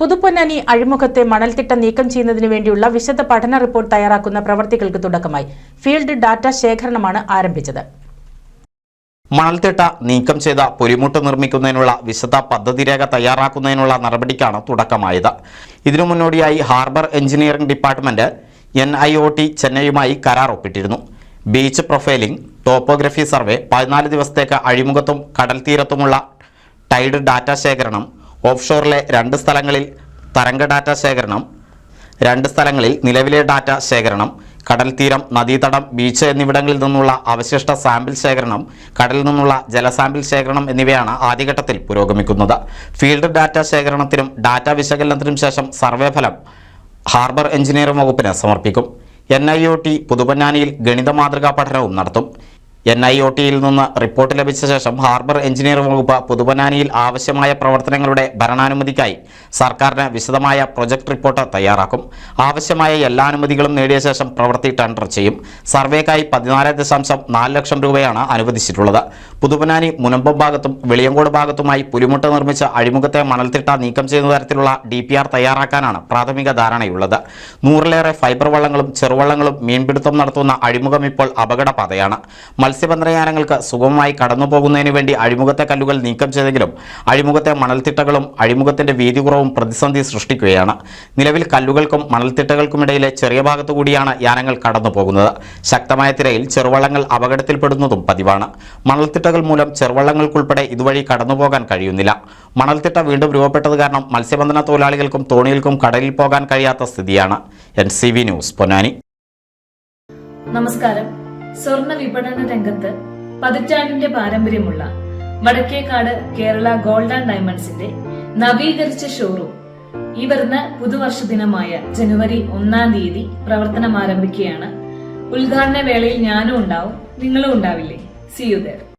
പുതുപ്പൊന്നാനി അഴിമുഖത്തെ മണൽത്തിട്ട നീക്കം ചെയ്യുന്നതിനു വേണ്ടിയുള്ള വിശദ പഠന റിപ്പോർട്ട് തയ്യാറാക്കുന്ന പ്രവർത്തികൾക്ക് തുടക്കമായി. ഫീൽഡ് ഡാറ്റ ശേഖരണമാണ് ആരംഭിച്ചത്. മണൽത്തിട്ട നീക്കം ചെയ്ത പുലിമുട്ട് നിർമ്മിക്കുന്നതിനുള്ള വിശദ പദ്ധതി രേഖ തയ്യാറാക്കുന്നതിനുള്ള നടപടിക്കാണ് തുടക്കമായത്. ഇതിനു മുന്നോടിയായി harbour engineering department N I O T ചെന്നൈയുമായി കരാർ ഒപ്പിട്ടിരുന്നു. ബീച്ച് പ്രൊഫൈലിംഗ് ടോപ്പോഗ്രഫി സർവേ പതിനാല് ദിവസത്തേക്ക് അഴിമുഖത്തും കടൽ ടൈഡ് ഡാറ്റ ശേഖരണം ഓഫ്ഷോറിലെ രണ്ട് സ്ഥലങ്ങളിൽ തരംഗ ഡാറ്റ ശേഖരണം രണ്ട് സ്ഥലങ്ങളിൽ നിലവിലെ ഡാറ്റ ശേഖരണം കടൽ തീരം നദീതടം ബീച്ച് എന്നിവിടങ്ങളിൽ നിന്നുള്ള അവശിഷ്ട സാമ്പിൾ ശേഖരണം കടലിൽ നിന്നുള്ള ജലസാമ്പിൾ ശേഖരണം എന്നിവയാണ് ആദ്യഘട്ടത്തിൽ പുരോഗമിക്കുന്നത്. ഫീൽഡ് ഡാറ്റ ശേഖരണത്തിനും ഡാറ്റ വിശകലനത്തിനും ശേഷം സർവേ ഫലം ഹാർബർ എഞ്ചിനീയറിംഗ് വകുപ്പിന് സമർപ്പിക്കും. എൻ ഐ ഒ ടി പുതുപന്നാനിയിൽ ഗണിത മാതൃകാ പഠനവും നടത്തും. എൻ ഐ ഒ ടിയിൽ നിന്ന് റിപ്പോർട്ട് ലഭിച്ച ശേഷം ഹാർബർ എഞ്ചിനീയറിംഗ് വകുപ്പ് പുതുപനാനിയിൽ ആവശ്യമായ പ്രവർത്തനങ്ങളുടെ ഭരണാനുമതിക്കായി സർക്കാരിന് വിശദമായ പ്രൊജക്ട് റിപ്പോർട്ട് തയ്യാറാക്കും. ആവശ്യമായ എല്ലാ അനുമതികളും നേടിയ ശേഷം പ്രവൃത്തി ടെൻഡർ ചെയ്യും. സർവേക്കായി പതിനാല് ദശാംശം നാല് ലക്ഷം രൂപയാണ് അനുവദിച്ചിട്ടുള്ളത്. പുതുവനാനി മുനമ്പം ഭാഗത്തും വെളിയങ്കോട് ഭാഗത്തുമായി പുലിമുട്ട് നിർമ്മിച്ച അഴിമുഖത്തെ മണൽത്തിട്ട നീക്കം ചെയ്യുന്ന തരത്തിലുള്ള ഡി പി ആർ തയ്യാറാക്കാനാണ് പ്രാഥമിക ധാരണയുള്ളത്. നൂറിലേറെ ഫൈബർ വള്ളങ്ങളും ചെറുവള്ളങ്ങളും മീൻപിടുത്തം നടത്തുന്ന അഴിമുഖം ഇപ്പോൾ അപകടപാതയാണ് മത്സ്യബന്ധനയാനങ്ങൾക്ക് സുഗമമായി കടന്നുപോകുന്നതിന് വേണ്ടി അഴിമുഖത്തെ കല്ലുകൾ നീക്കം ചെയ്തെങ്കിലും അഴിമുഖത്തെ മണൽത്തിട്ടകളും അഴിമുഖത്തിന്റെ വീതി കുറവും പ്രതിസന്ധി സൃഷ്ടിക്കുകയാണ്. നിലവിൽ കല്ലുകൾക്കും മണൽത്തിട്ടകൾക്കും ഇടയിലെ ചെറിയ ഭാഗത്തുകൂടിയാണ് യാനങ്ങൾ കടന്നുപോകുന്നത്. ശക്തമായ തിരയിൽ ചെറുവള്ളങ്ങൾ അപകടത്തിൽപ്പെടുന്നതും പതിവാണ്. മണൽത്തിട്ടകൾ മൂലം ചെറുവള്ളങ്ങൾക്കുൾപ്പെടെ ഇതുവഴി കടന്നുപോകാൻ കഴിയുന്നില്ല. മണൽത്തിട്ട വീണ്ടും രൂപപ്പെട്ടത് കാരണം മത്സ്യബന്ധന തൊഴിലാളികൾക്കും തോണികൾക്കും കടലിൽ പോകാൻ കഴിയാത്ത സ്ഥിതിയാണ്. N news Ponnani. നമസ്കാരം. സ്വർണ വിപണന രംഗത്ത് പതിറ്റാണ്ടിന്റെ പാരമ്പര്യമുള്ള വടക്കേക്കാട് കേരള ഗോൾഡ് ആൻഡ് ഡയമണ്ട്സിന്റെ നവീകരിച്ച ഷോറൂം ഈ വരുന്ന പുതുവർഷ ദിനമായ ജനുവരി ഒന്നാം തീയതി പ്രവർത്തനം ആരംഭിക്കുകയാണ്. ഉദ്ഘാടന വേളയിൽ ഞാനും ഉണ്ടാവും നിങ്ങളും ഉണ്ടാവില്ലേ? C you there